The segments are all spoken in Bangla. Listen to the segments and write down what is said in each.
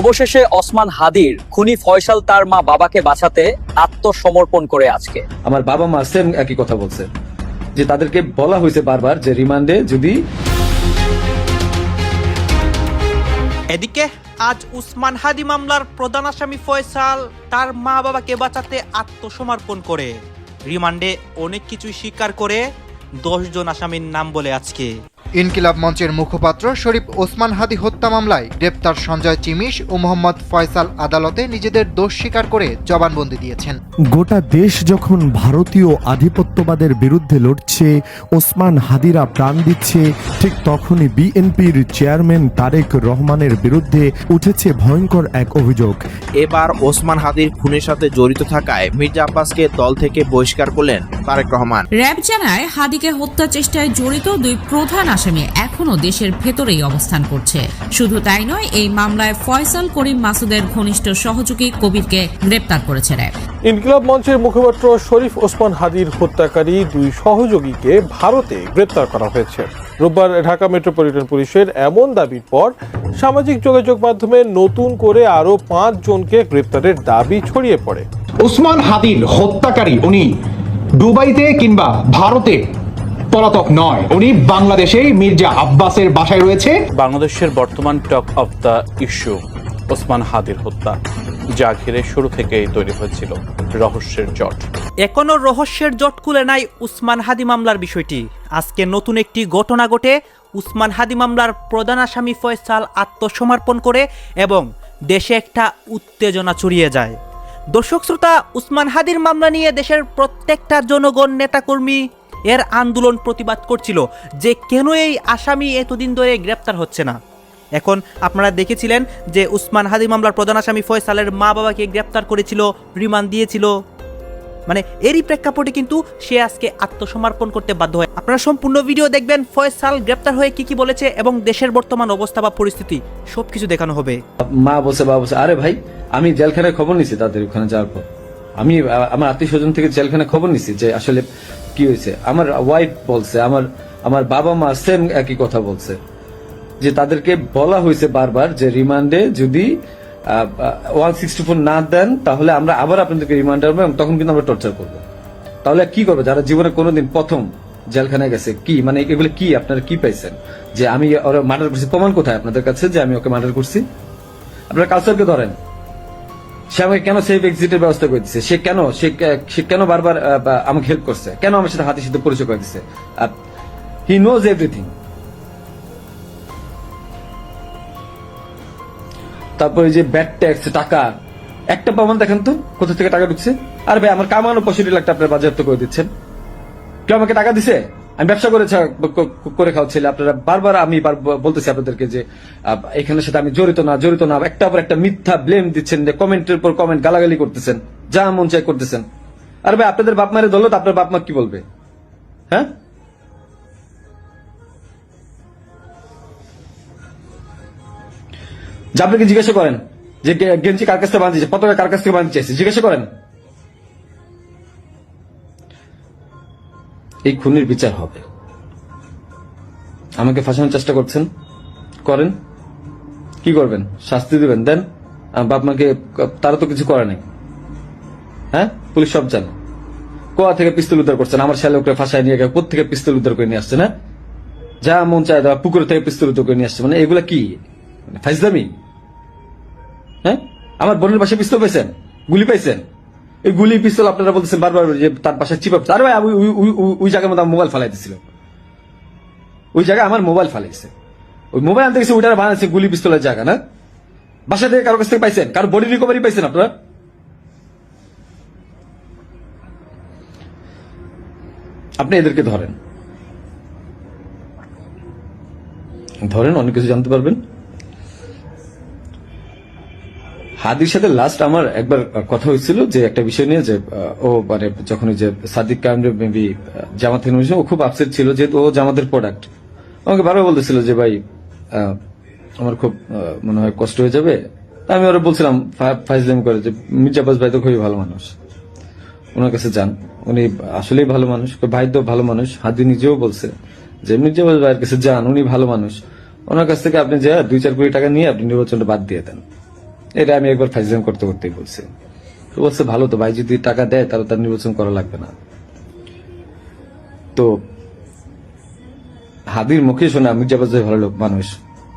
অবশেষে ওসমান হাদির খুনি ফয়সাল তার মা বাবাকে বাঁচাতে আত্মসমর্পণ করে আজকে। আমার বাবা মা সেম একই কথা বলছে যে তাদেরকে বলা হয়েছে বারবার যে রিমান্ডে যদি এদিকে আজ উসমান হাদি মামলার প্রধান আসামি ফয়সাল তার মা বাবাকে বাঁচাতে আত্মসমর্পণ করে। রিমান্ডে অনেক কিছুই স্বীকার করে জন আসামির নাম বলে আজকে। ইনকিলাব মঞ্চের মুখপাত্র শরীফ ওসমান হাদি হত্যা মামলায় গ্রেপ্তার সঞ্জয় চিমিশ ও মোহাম্মদ ফয়সাল আদালতে নিজেদের দোষ স্বীকার করে জবানবন্দি দিয়েছেন। গোটা দেশ যখন ভারতীয় আধিপত্যবাদের বিরুদ্ধে লড়ছে ওসমান হাদিরা প্রাণ দিচ্ছে ঠিক তখনই বিএনপির চেয়ারম্যান তারেক রহমানের বিরুদ্ধে উঠেছে ভয়ঙ্কর এক অভিযোগ। এবার ওসমান হাদির খুনের সাথে জড়িত থাকায় মির্জা আব্বাসকে দল থেকে বহিষ্কার করলেন তারেক রহমান। র্যাব জানায় হাদিকে হত্যা চেষ্টায় জড়িত দুই প্রধান আসামি এখনও দেশের ভেতরেই অবস্থান করছে। শুধু তাই নয় এই মামলায় ফয়সাল করিম মাসুদের ঘনিষ্ঠ সহযোগী কবিরকে গ্রেপ্তার করেছে র্যাব। ইনকিলাব মঞ্চের মুখপাত্র শরীফ ওসমান হাদির হত্যাকারী দুই সহযোগীকে ভারতে গ্রেপ্তার করা হয়েছে। রোববার ঢাকা মেট্রোপলিটন পুলিশের এমন দাবির পর সামাজিক যোগাযোগ মাধ্যমে নতুন করে আরও পাঁচ জনকে গ্রেপ্তারের দাবি ছড়িয়ে পড়ে। ওসমান হাদির হত্যাকারী উনি দুবাইতে কিংবা ভারতে পলাতক নয়। উনি বাংলাদেশেই মির্জা আব্বাসের বাসায় রয়েছে। বাংলাদেশের বর্তমান talk of the issue Osman হাদির হত্যা যা ঘিরে শুরু থেকেই তৈরি হয়েছিল রহস্যের জট। এখনও রহস্যের জট খুলে নাই উসমান হাদি মামলার বিষয়টি। আজকে নতুন একটি ঘটনা ঘটে উসমান হাদি মামলার প্রধান আসামি ফয়সাল আত্মসমর্পণ করে এবং দেশে একটা উত্তেজনা ছড়িয়ে যায়। দর্শক শ্রোতা উসমান হাদির মামলা নিয়ে দেশের প্রত্যেকটা জনগণ নেতাকর্মী এর আন্দোলন প্রতিবাদ করছিল যে কেন এই আসামি এতদিন ধরে গ্রেপ্তার হচ্ছে না। এখন আপনারা দেখেছিলেন যে উসমান হাদি মামলার প্রধান আসামি ফয়সালের মা বাবাকে গ্রেপ্তার করেছিল, রিমান্ড দিয়েছিল। মানে এরই প্রেক্ষাপটে কিন্তু সে আজকে আত্মসমর্পণ করতে বাধ্য হয়। আপনারা সম্পূর্ণ ভিডিও দেখবেন ফয়সাল গ্রেপ্তার হয়ে কি কি বলেছে এবং দেশের বর্তমান অবস্থা বা পরিস্থিতি, সবকিছু দেখানো হবে। মা বলছে, বাবা বলছে, আরে ভাই, আমি জেলখানায় খবর নিছি তাদের ওখানে যাওয়ার পর। আমি আমার আত্মীয় স্বজন থেকে জেলখানায় খবর নিছি যে আসলে কি হয়েছে? আমার ওয়াইফ বলছে, আমার আমার বাবা মা সেম একই কথা বলছে, যে তাদেরকে বলা হয়েছে বারবার যে রিমান্ডে যদি ওয়ান সিক্সটি ফোর না দেন, তাহলে আমরা আবার আপনাদেরকে রিমান্ড আনব এবং তখন কিন্তু আমরা টর্চার করব। তাহলে কি করবে? যারা জীবনে কোনোদিন প্রথম জেলখানায় গেছে, কি? মানে এগুলো কি? আপনারা কি পাইছেন? যে আমি ওরা মার্ডার করছি। প্রমাণ কোথায় আপনাদের কাছে যে আমি ওকে মার্ডার করছি? আপনারা কালচারকে ধরেন। সে কেন সেফ এক্সিটের ব্যবস্থা করে দিচ্ছে সে কেন? সে কেন বারবার আমাকে হেল্প করছে? কেন আমার সাথে সাথে পরিচয় করে দিচ্ছে হি নোজ এভরিথিং তারপরে যে ব্যাট ট্যাক্স টাকা, একটা প্রমাণ দেখেন তো, কোথা থেকে টাকা ঢুকছে? আর ভাই, আমার কামানো পঁয়ষট্টি লাখ টাকা আপনারা বাজেয়াপ্ত করে দিচ্ছেন। কেউ আমাকে টাকা দিছে? আমি ব্যবসা করে করে খাওয়াচ্ছিল। আপনারা বারবার আমি বলতেছি আপনাদেরকে যে এখানের সাথে আমি জড়িত না জড়িত না। একটা পর একটা মিথ্যা ব্লেম দিচ্ছেন, যে কমেন্টের পর কমেন্ট গালাগালি করতেছেন, যা মন চাই করতেছেন। আর ভাই, আপনাদের বাপ মায়ের দৌলত, আপনার বাপ মা কি বলবে? হ্যাঁ? যে আপনাকে জিজ্ঞাসা করেন, যে গেঞ্জি কার কাছ থেকে বাঁধিয়েছে পতাকা কার কাছ থেকে বাঁধতে চাইছে, জিজ্ঞাসা করেন। এই খুনির বিচার হবে। আমাকে ফাঁসানোর চেষ্টা করছেন? করেন। কি করবেন? শাস্তি দেবেন। দেন বাপ মাকে তারা তো কিছু করে নাই। হ্যাঁ? পুলিশ সব জানে। কোয়া থেকে পিস্তল উদ্ধার করছেন? আমার ওকে ফাঁসায় নিয়ে গেছে থেকে পিস্তল উদ্ধার করে নিয়ে আসছে না যা মন চায় দেওয়া, পুকুর থেকে পিস্তল উদ্ধার করে নিয়ে আসছে মানে এগুলা কি? মানে ফাইজদামি হ্যাঁ? আমার বোনের পাশে পিস্তল পাইছেন গুলি পাইছেন এই গুলি পিস্তল আপনারা বলতেছেন বারবার যে তার পাশে চিপ আরে ভাই, ওই- ওই- জায়গার মধ্যে মোবাইল ফালাই দিছিল ওই জায়গায় আমার মোবাইল ফালাইছে। ওই মোবাইল আনতে গেছে ওইটা বানাইছে গুলি পিস্তলের জায়গা, না? বাসা থেকে কারও কাছ থেকে পাইছেন? কারও বডি রিকভারি পাইছেন আপনারা? আপনি এদেরকে ধরেন। ধরেন, অনেক কিছু জানতে পারবেন। হাদির সাথে লাস্ট আমার একবার কথা হয়েছিল যে একটা বিষয় নিয়ে যে ও মানে যখন ওই যে সাদিক কামরে মেবি জামাত থেকে ও খুব আপসেট ছিল যেহেতু ও জামাতের প্রোডাক্ট আমাকে বারবার বলতেছিল যে, ভাই আমার খুব মনে হয় কষ্ট হয়ে যাবে। আমি ওরা বলছিলাম ফাইজলাম করে যে মির্জাবাজ ভাই তো খুবই ভালো মানুষ। ওনার কাছে যান। উনি আসলেই ভালো মানুষ ভাই তো ভালো মানুষ। হাদি নিজেও বলছে যে মির্জাবাজ ভাইয়ের কাছে যান, উনি ভালো মানুষ। ওনার কাছ থেকে আপনি যা দুই চার কোটি টাকা নিয়ে আপনি নির্বাচনটা বাদ দিয়ে দেন। এটা আমি একবার ফাইজাম করতে করতেই বলছি। বলছে, ভালো তো, ভাই যদি টাকা দেয়, তাহলে তার নির্বাচন করা লাগবে না। তো হাদির মুখে শোনা মির্জা আব্বাস ভালো লোক মানুষ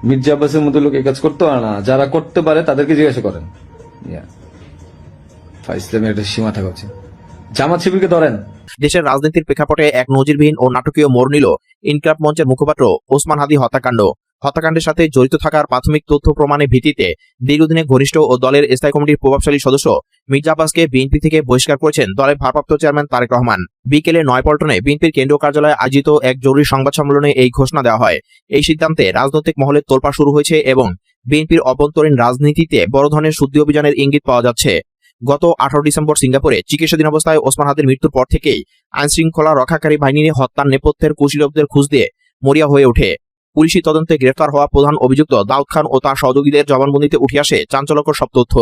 মির্জা আব্বাসের মতো লোক কাজ করতে পারে না। যারা করতে পারে, তাদেরকে জিজ্ঞাসা করেন। ফাইসলামের একটা সীমা থাকা উচিত। জামাত শিবিরকে ধরেন। দেশের রাজনীতির প্রেক্ষাপটে এক নজিরবিহীন ও নাটকীয় মোড় নিল ইনকলাব মঞ্চের মুখপাত্র ওসমান হাদি হত্যাকাণ্ড। হত্যাকাণ্ডের সাথে জড়িত থাকার প্রাথমিক তথ্য প্রমাণের ভিত্তিতে দীর্ঘদিনের ঘনিষ্ঠ ও দলের স্থায়ী কমিটির প্রভাবশালী সদস্য মির্জা আব্বাসকে বিএনপি থেকে বহিষ্কার করেছেন দলের ভারপ্রাপ্ত চেয়ারম্যান তারেক রহমান। বিকেলে নয়পল্টনে বিএনপির কেন্দ্রীয় কার্যালয়ে আয়োজিত এক জরুরি সংবাদ সম্মেলনে এই ঘোষণা দেওয়া হয়। এই সিদ্ধান্তে রাজনৈতিক মহলে তোলপা শুরু হয়েছে এবং বিএনপির অভ্যন্তরীণ রাজনীতিতে বড় ধরনের শুদ্ধি অভিযানের ইঙ্গিত পাওয়া যাচ্ছে। গত আঠারো ডিসেম্বর সিঙ্গাপুরে চিকিৎসাধীন অবস্থায় ওসমান হাতের মৃত্যুর পর থেকেই আইনশৃঙ্খলা রক্ষাকারী বাহিনী হত্যার নেপথ্যের কুশীলবদের খুঁজ দিয়ে মরিয়া হয়ে ওঠে। পুলিশি তদন্তে গ্রেফতার হওয়া প্রধান অভিযুক্ত দাউদ খান ও তার সহযোগীদের জবানবন্দিতে উঠে আসে চাঞ্চল্যকর সব তথ্য।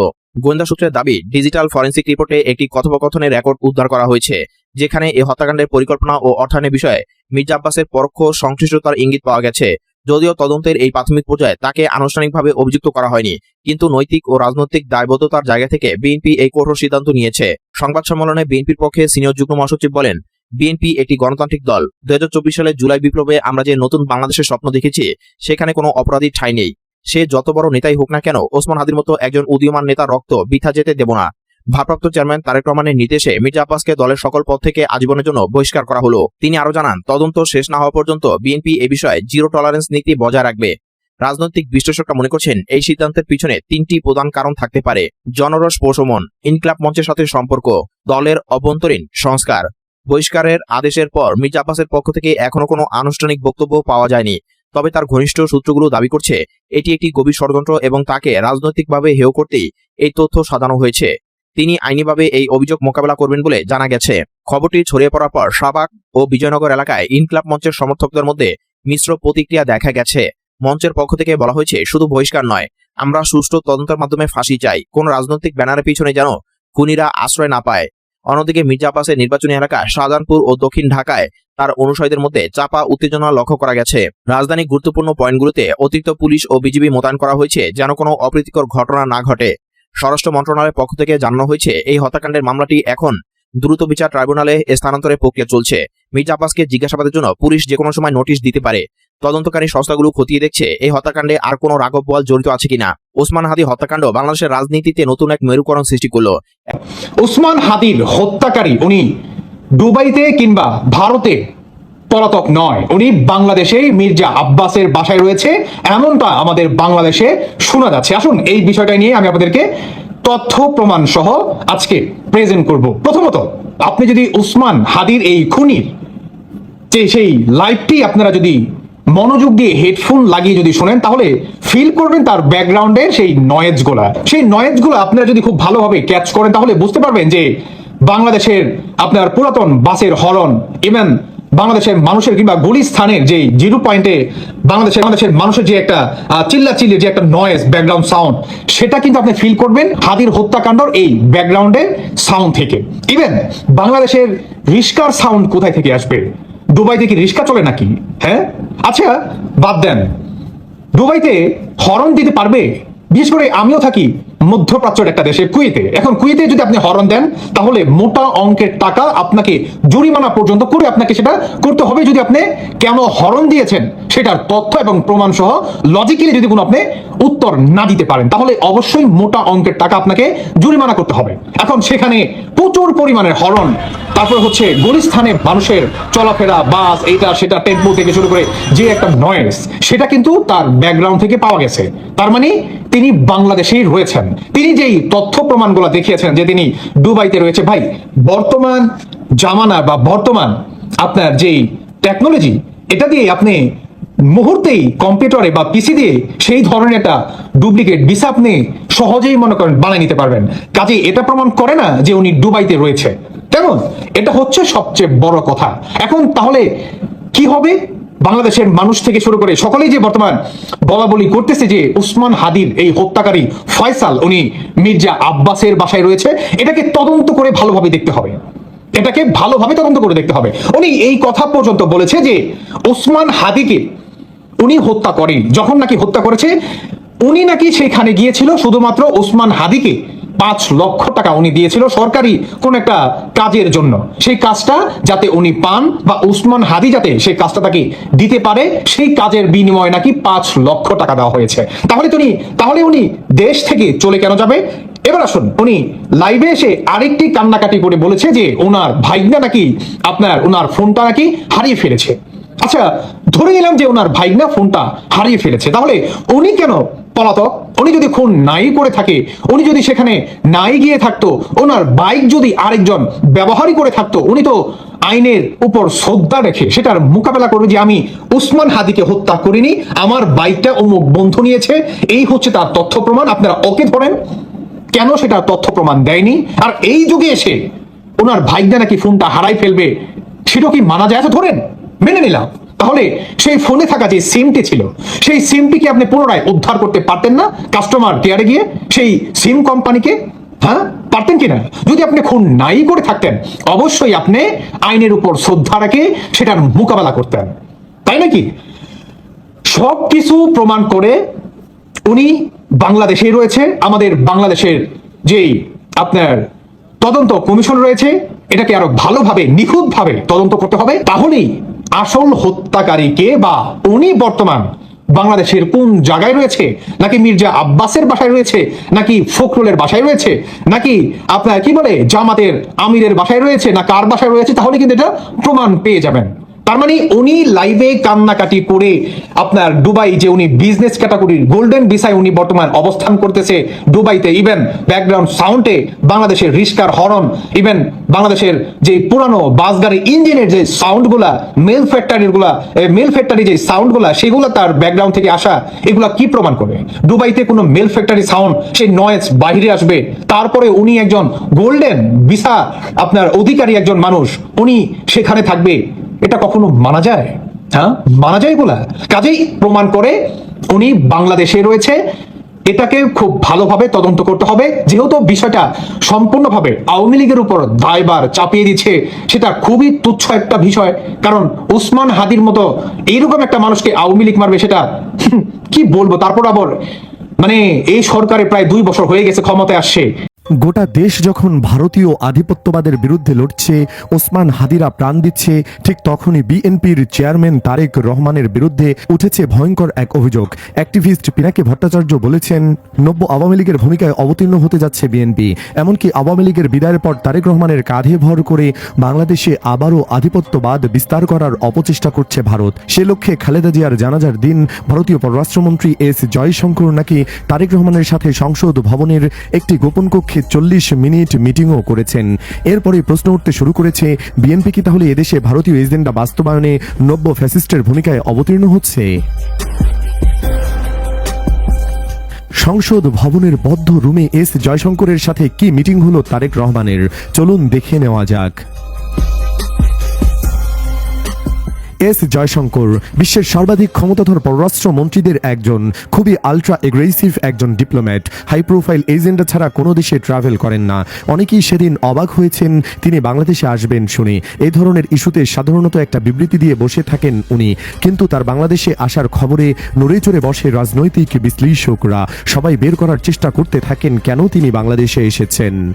গোয়েন্দা সূত্রের দাবি, ডিজিটাল ফরেন্সিক রিপোর্টে একটি কথোপকথনের রেকর্ড উদ্ধার করা হয়েছে, যেখানে এই হত্যাকাণ্ডের পরিকল্পনা ও অর্থায়নের বিষয়ে মির্জা আব্বাসের পরোক্ষ সংশ্লিষ্টতার ইঙ্গিত পাওয়া গেছে। যদিও তদন্তের এই প্রাথমিক পর্যায়ে তাকে আনুষ্ঠানিকভাবে অভিযুক্ত করা হয়নি, কিন্তু নৈতিক ও রাজনৈতিক দায়বদ্ধতার জায়গা থেকে বিএনপি এই কঠোর সিদ্ধান্ত নিয়েছে। সংবাদ সম্মেলনে বিএনপির পক্ষে সিনিয়র যুগ্ম মহাসচিব বলেন বিএনপি একটি গণতান্ত্রিক দল। চব্বিশ সালের জুলাই বিপ্লবে আমরা যে নতুন বাংলাদেশের স্বপ্ন দেখেছি, সেখানে কোনো অপরাধী ঠাঁই নেই। সে যত বড় নেতাই হোক না কেন, ওসমান হাদির মতো একজন উদীয়মান নেতার রক্ত বৃথা যেতে দেব না। ভারপ্রাপ্ত চেয়ারম্যান তারেক রহমানের নির্দেশে মির্জা আব্বাসকে দলের সকল পদ থেকে আজীবনের জন্য বহিষ্কার করা হলো। তিনি আরও জানান, তদন্ত শেষ না হওয়া পর্যন্ত বিএনপি এ বিষয়ে জিরো টলারেন্স নীতি বজায় রাখবে। রাজনৈতিক বিশ্লেষকরা মনে করছেন, এই সিদ্ধান্তের পিছনে তিনটি প্রধান কারণ থাকতে পারে। জনরস প্রশমন, ইনকলাব মঞ্চের সাথে সম্পর্ক, দলের অভ্যন্তরীণ সংস্কার। বহিষ্কারের আদেশের পর মির্জা আব্বাসের পক্ষ থেকে এখনও কোনো আনুষ্ঠানিক বক্তব্য পাওয়া যায়নি। তবে তার ঘনিষ্ঠ সূত্রগুলো দাবি করছে, এটি একটি গভীর ষড়যন্ত্র এবং তাকে রাজনৈতিকভাবে হেয় করতেই এই তথ্য সাজানো হয়েছে। তিনি আইনিভাবে এই অভিযোগ মোকাবেলা করবেন বলে জানা গেছে। খবরটি ছড়িয়ে পড়ার পর শাহবাগ ও বিজয়নগর এলাকায় ইনকলাব মঞ্চের সমর্থকদের মধ্যে মিশ্র প্রতিক্রিয়া দেখা গেছে। মঞ্চের পক্ষ থেকে বলা হয়েছে, শুধু বহিষ্কার নয়, আমরা সুষ্ঠু তদন্তের মাধ্যমে ফাঁসি চাই। কোন রাজনৈতিক ব্যানারের পিছনে যেন খুনিরা আশ্রয় না পায়। অন্যদিকে মির্জা আব্বাসের নির্বাচনী এলাকা শাহজাহানপুর ও দক্ষিণ ঢাকায় তার অনুসারীদের মধ্যে চাপা উত্তেজনা লক্ষ্য করা গেছে। রাজধানীর গুরুত্বপূর্ণ পয়েন্টগুলোতে অতিরিক্ত পুলিশ ও বিজিবি মোতায়েন করা হয়েছে যেন কোনো অপ্রীতিকর ঘটনা না ঘটে। স্বরাষ্ট্র মন্ত্রণালয়ের পক্ষ থেকে জানানো হয়েছে, এই হত্যাকাণ্ডের মামলাটি এখন দ্রুত বিচার ট্রাইব্যুনালে স্থানান্তরের প্রক্রিয়া চলছে। মির্জা আব্বাসকে জিজ্ঞাসাবাদের জন্য পুলিশ যে কোনো সময় নোটিশ দিতে পারে। তদন্তকারী সংস্থাগুলো খতিয়ে দেখছে, এই হত্যাকাণ্ডে আর কোনো রাঘব বল জড়িত আছে কিনা? ওসমান হাদি হত্যাকাণ্ড বাংলাদেশের রাজনীতিতে নতুন এক মেরুকরণ সৃষ্টি করল। উসমান হাদির হত্যাকারী, উনি দুবাইতে কিংবা ভারতে পলাতক নয়। উনি বাংলাদেশেই মির্জা আব্বাসের বাসায় রয়েছে। এমনটা আমাদের বাংলাদেশে শোনা যাচ্ছে। আসুন, এই বিষয়টা নিয়ে আমি আপনাদেরকে তথ্য প্রমাণ সহ আজকে প্রেজেন্ট করব। প্রথমত, আপনি যদি উসমান হাদির এই খুনির যে সেই লাইভটি আপনারা যদি মনোযোগ দিয়ে হেডফোন লাগিয়ে যদি শোনেন, তাহলে ফিল করবেন তার ব্যাকগ্রাউন্ডের সেই নয়েজগুলা। সেই নয়েজগুলো আপনারা যদি খুব ভালোভাবে ক্যাচ করেন, তাহলে বুঝতে পারবেন যে বাংলাদেশের আপনার পুরাতন বাসের হরন ইভেন বাংলাদেশের মানুষের কিংবা গুলিস্থানের যে জিরো পয়েন্টে বাংলাদেশের বাংলাদেশের মানুষের যে একটা চিল্লা চিল্লির যে একটা নয়েজ ব্যাকগ্রাউন্ড সাউন্ড সেটা কিন্তু আপনি ফিল করবেন হাদির হত্যাকাণ্ডর এই ব্যাকগ্রাউন্ডের সাউন্ড থেকে। ইভেন বাংলাদেশের রিস্কার সাউন্ড কোথায় থেকে আসবে? দুবাইতে কি রিক্সা চলে নাকি? হ্যাঁ? আচ্ছা বাদ দেন। দুবাইতে হরন দিতে পারবে? বিশেষ করে আমিও থাকি। মধ্যপ্রাচ্যের একটা দেশে কুয়েতে। এখন কুয়েতে যদি আপনি হরন দেন, তাহলে মোটা অঙ্কের টাকা আপনাকে জরিমানা পর্যন্ত করে আপনাকে সেটা করতে হবে যদি আপনি কেন হরন দিয়েছেন, সেটার তথ্য এবং প্রমাণ সহ লজিক্যালি যদি কোনো আপনি উত্তর না দিতে পারেন, তাহলে অবশ্যই মোটা অঙ্কের টাকা আপনাকে জরিমানা করতে হবে। এখন সেখানে প্রচুর পরিমাণে হরন তারপর হচ্ছে গলিস্থানে মানুষের চলাফেরা, বাস, এইটা, সেটা, টেম্পো থেকে শুরু করে যে একটা নয়েস সেটা কিন্তু তার ব্যাকগ্রাউন্ড থেকে পাওয়া গেছে। তার মানে তিনি বাংলাদেশেই রয়েছেন। তিনি যেই তথ্য প্রমাণগুলো দেখিয়েছেন যে তিনি দুবাইতে রয়েছে, ভাই, বর্তমান জামানা বা বর্তমান আপনার যেই টেকনোলজি এটা দিয়ে আপনি মুহূর্তেই কম্পিউটারে বা পিসি দিয়ে সেই ধরনের একটা ডুপ্লিকেট ভিসা আপনি সহজেই মনে করেন বানিয়ে নিতে পারবেন। কাজে এটা প্রমাণ করে না যে উনি দুবাইতে রয়েছে। কেমন এটা হচ্ছে সবচেয়ে বড় কথা। এখন তাহলে কি হবে? বাংলাদেশের মানুষ থেকে শুরু করে সকলেই যে বর্তমান বলা বলি করতেছে যে উসমান হাদির এই হত্যাকারী ফয়সাল, উনি মির্জা আব্বাসের বাসায় রয়েছে, এটাকে তদন্ত করে ভালোভাবে দেখতে হবে। এটাকে ভালোভাবে তদন্ত করে দেখতে হবে। উনি এই কথা পর্যন্ত বলেছে যে ওসমান হাদিকে উনি হত্যা করেন। যখন নাকি হত্যা করেছে, উনি নাকি সেখানে গিয়েছিল, শুধুমাত্র ওসমান হাদিকে পাঁচ লক্ষ টাকা উনি দিয়েছিল সরকারি কোন একটা কাজের জন্য। সেই কাজটা যাতে উনি পান বা উসমান হাদি যাতে সেই কাজটা তাকে দিতে পারে, সেই কাজের বিনিময়ে নাকি পাঁচ লক্ষ টাকা দেওয়া হয়েছে। তাহলে তো উনি তাহলে উনি দেশ থেকে চলে কেন যাবে? এবার আসুন, উনি লাইভে এসে আরেকটি কান্নাকাটি করে বলেছে যে ওনার ভাইগনা নাকি আপনার, ওনার ফোনটা নাকি হারিয়ে ফেলেছে। আচ্ছা ধরে নিলাম যে ওনার ভাইগনা ফোনটা হারিয়ে ফেলেছে। তাহলে উনি কেন পলাতক, উনি যদি খুন নাই করে থাকে, উনি যদি সেখানে নাই গিয়ে থাকতো, ওনার বাইক যদি আরেকজন ব্যবহারই করে থাকতো, উনি তো আইনের উপর শ্রদ্ধা রেখে সেটার মোকাবেলা করবে যে আমি উসমান হাদিকে হত্যা করিনি, আমার বাইকটা অমুক বন্ধু নিয়েছে, এই হচ্ছে তার তথ্য প্রমাণ, আপনারা ওকে ধরেন কেন সেটা তথ্য প্রমাণ দেয়নি? আর এই যুগে এসে ওনার ভাইগনা নাকি ফোনটা হারাই ফেলবে, সেটা কি মানা যায়? আচ্ছা ধরেন, মেনে নিলাম। তাহলে সেই ফোনে থাকা যে সিমটি ছিল, সেই সিমটিকে আপনি পুনরায় উদ্ধার করতে পারতেন না? কাস্টমার কেয়ারে গিয়ে সেই সিম কোম্পানিকে হ্যাঁ? পারতেন কিনা? যদি আপনি খুন নাই করে থাকতেন, অবশ্যই আপনি আইনের উপর শ্রদ্ধা রেখে সেটার মোকাবেলা করতেন। তাই নাকি? সব কিছু প্রমাণ করে উনি বাংলাদেশেই রয়েছে। আমাদের বাংলাদেশের যেই আপনার তদন্ত কমিশন রয়েছে, এটাকে আরও ভালোভাবে, নিখুঁতভাবে তদন্ত করতে হবে। তাহলেই আসল হত্যাকারীকে বা উনি বর্তমান বাংলাদেশের কোন জায়গায় রয়েছে? নাকি মির্জা আব্বাসের বাসায় রয়েছে? নাকি ফখরুলের বাসায় রয়েছে? নাকি আপনার কি বলে জামাতের আমিরের বাসায় রয়েছে? না কার বাসায় রয়েছে? তাহলে কিন্তু এটা প্রমাণ পেয়ে যাবেন। তার মানে উনি লাইভে কান্নাকাটি করে আপনার দুবাই যে উনি বিজনেস ক্যাটাগরির গোল্ডেন ভিসায় উনি বর্তমান অবস্থান করতেছে দুবাইতে ইভেন ব্যাকগ্রাউন্ড সাউন্ডে বাংলাদেশের রিস্কার হরন ইভেন বাংলাদেশের যে পুরানো বাস গাড়ি ইঞ্জিনের যে সাউন্ডগুলা মেল ফ্যাক্টরিরগুলা মেল ফ্যাক্টরি যে সাউন্ডগুলা সেগুলো তার ব্যাকগ্রাউন্ড থেকে আসা, এগুলা কি প্রমাণ করে? দুবাইতে কোনো মেল ফ্যাক্টরি সাউন্ড সেই নয়েজ বাহিরে আসবে, তারপরে উনি একজন গোল্ডেন ভিসা আপনার অধিকারী একজন মানুষ, উনি সেখানে থাকবে এটা কখনো মানা যায়? হ্যাঁ? মানা যায় বলা। কাজেই প্রমাণ করে উনি বাংলাদেশে রয়েছে। এটাকে খুব ভালোভাবে তদন্ত করতে হবে। যেহেতু বিষয়টা সম্পূর্ণভাবে আওয়ামী লীগের উপর দায়বার চাপিয়ে দিচ্ছে, সেটা খুবই তুচ্ছ একটা বিষয়। কারণ উসমান হাদির মতো এইরকম একটা মানুষকে আওয়ামী লীগ মারবে সেটা কি বলব? তারপর আবার মানে এই সরকারে প্রায় দুই বছর হয়ে গেছে, ক্ষমতায় আসছে। গোটা দেশ যখন ভারতীয় আধিপত্যবাদের বিরুদ্ধে লড়ছে, ওসমান হাদিরা প্রাণ দিচ্ছে, ঠিক তখনই বিএনপির চেয়ারম্যান তারেক রহমানের বিরুদ্ধে উঠেছে ভয়ঙ্কর এক অভিযোগ। অ্যাক্টিভিস্ট পিনাকি ভট্টাচার্য বলেছেন, নব্য আওয়ামী লীগের ভূমিকায় অবতীর্ণ হতে যাচ্ছে বিএনপি। এমনকি আওয়ামী লীগের বিদায়ের পর তারেক রহমানের কাঁধে ভর করে বাংলাদেশে আবারও আধিপত্যবাদ বিস্তার করার অপচেষ্টা করছে ভারত। সে লক্ষ্যে খালেদা জিয়ার জানাজার দিন ভারতীয় পররাষ্ট্রমন্ত্রী এস জয়শঙ্কর নাকি তারেক রহমানের সাথে সংসদ ভবনের একটি গোপন কক্ষে চল্লিশ মিনিট মিটিংও করেছেন। এরপরে প্রশ্ন উঠতে শুরু করেছে, বিএনপি কি তাহলে এদেশে ভারতীয় এজেন্ডা বাস্তবায়নে নব্য ফ্যাসিস্টের ভূমিকায় অবতীর্ণ হচ্ছে? সংসদ ভবনের বদ্ধ রুমে এস জয়শঙ্করের সাথে কি মিটিং হলো তারেক রহমানের? চলুন দেখে নেওয়া যাক। এস জয়শঙ্কর, বিশ্বের সর্বাধিক ক্ষমতাধর পররাষ্ট্র মন্ত্রীদের একজন, খুবই আলট্রা এগ্রেসিভ একজন ডিপ্লোম্যাট হাই প্রোফাইল এজেন্ডা ছাড়া কোনো দেশে ট্রাভেল করেন না। অনেকেই সেদিন অবাক হয়েছেন, তিনি বাংলাদেশে আসবেন শুনে। এই ধরনের ইস্যুতে সাধারণত একটা বিবৃতি দিয়ে বসে থাকেন উনি। কিন্তু তার বাংলাদেশে আসার খবরে নড়ে চড়ে বসে রাজনৈতিক বিশ্লেষকরা। সবাই বের করার চেষ্টা করতে থাকেন কেন তিনি বাংলাদেশে এসেছেন।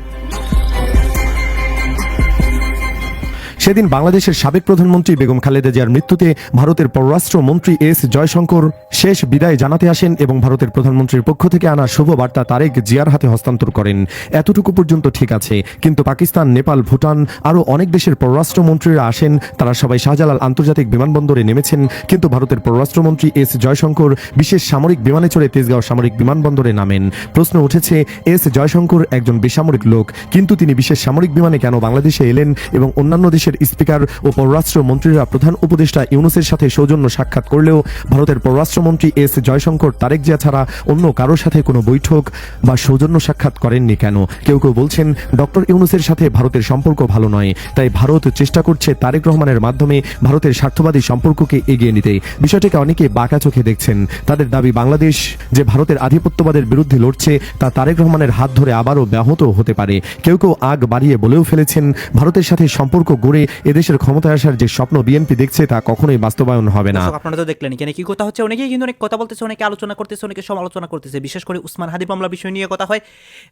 সেদিন বাংলাদেশের সাবেক প্রধানমন্ত্রী বেগম খালেদা জিয়ার মৃত্যুতে ভারতের পররাষ্ট্র মন্ত্রী এস জয়শঙ্কর শেষ বিদায় জানাতে আসেন এবং ভারতের প্রধানমন্ত্রীর পক্ষ থেকে আনা শুভ বার্তা তারেক জিয়ার হাতে হস্তান্তর করেন। এতটুকু পর্যন্ত ঠিক আছে, কিন্তু পাকিস্তান, নেপাল, ভুটান আরও অনেক দেশের পররাষ্ট্রমন্ত্রীরা আসেন। তারা সবাই শাহজালাল আন্তর্জাতিক বিমানবন্দরে নেমেছেন, কিন্তু ভারতের পররাষ্ট্রমন্ত্রী এস জয়শঙ্কর বিশেষ সামরিক বিমানে চড়ে তেজগাঁও সামরিক বিমানবন্দরে নামেন। প্রশ্ন উঠেছে, এস জয়শঙ্কর একজন বেসামরিক লোক, কিন্তু তিনি বিশেষ সামরিক বিমানে কেন বাংলাদেশে এলেন এবং অন্যান্য দেশের স্পিকার ও পররাষ্ট্রমন্ত্রীরা প্রধান উপদেষ্টা ইউনুসের সাথে সৌজন্য সাক্ষাৎ করলেও ভারতের পররাষ্ট্রমন্ত্রী এস জয়শঙ্কর তারেক জিয়া ছাড়া অন্য কারোর সাথে কোনো বৈঠক বা সৌজন্য সাক্ষাৎ করেননি কেন? কেউ কেউ বলছেন, ডক্টর ইউনুসের সাথে ভারতের সম্পর্ক ভালো নয়, তাই ভারত চেষ্টা করছে তারেক রহমানের মাধ্যমে ভারতের স্বার্থবাদী সম্পর্ককে এগিয়ে নিতে। বিষয়টিকে অনেকে বাঁকা চোখে দেখছেন। তাদের দাবি বাংলাদেশ যে ভারতের আধিপত্যবাদের বিরুদ্ধে লড়ছে, তা তারেক রহমানের হাত ধরে আবারও ব্যাহত হতে পারে। কেউ কেউ আগ বাড়িয়ে বলেও ফেলেছেন, ভারতের সাথে সম্পর্ক গড়ে করে এদেশের ক্ষমতায় আসার যে স্বপ্ন বিএনপি দেখছে তা কখনোই বাস্তবায়ন হবে না। আপনারা তো দেখলেন এখানে কি কথা হচ্ছে? অনেকেই কিন্তু অনেক কথা বলতেছে, অনেকে আলোচনা করতেছে, অনেকে সমালোচনা করতেছে। বিশেষ করে উসমান হাদি মামলা বিষয় নিয়ে কথা হয়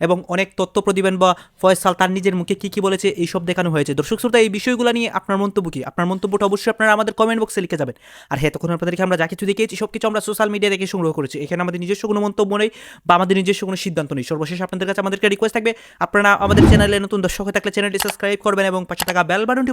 এবং অনেক তথ্য প্রতিবেন বা ফয়সাল তার নিজের মুখে কি কি বলেছে, এইসব দেখানো হয়েছে। দর্শক শ্রোতা, এই বিষয়গুলো নিয়ে আপনার মন্তব্য কি? আপনার মন্তব্যটা অবশ্যই আপনারা আমাদের কমেন্ট বক্সে লিখে যাবেন। আর হ্যাঁ তখন আপনাদেরকে আমরা যা কিছু দেখিয়েছি সব কিছু আমরা সোশ্যাল মিডিয়া থেকে সংগ্রহ করেছি। এখানে আমাদের নিজস্ব কোনো মন্তব্য নেই বা আমাদের নিজস্ব কোনো সিদ্ধান্ত নেই। সর্বশেষ আপনাদের কাছে আমাদেরকে রিকোয়েস্ট থাকবে, আপনারা আমাদের চ্যানেলে নতুন দর্শক হয়ে থাকলে চ্যানেলটি সাবস্ক্রাইব করবেন এবং পাশে থাকা বেল বাটনটি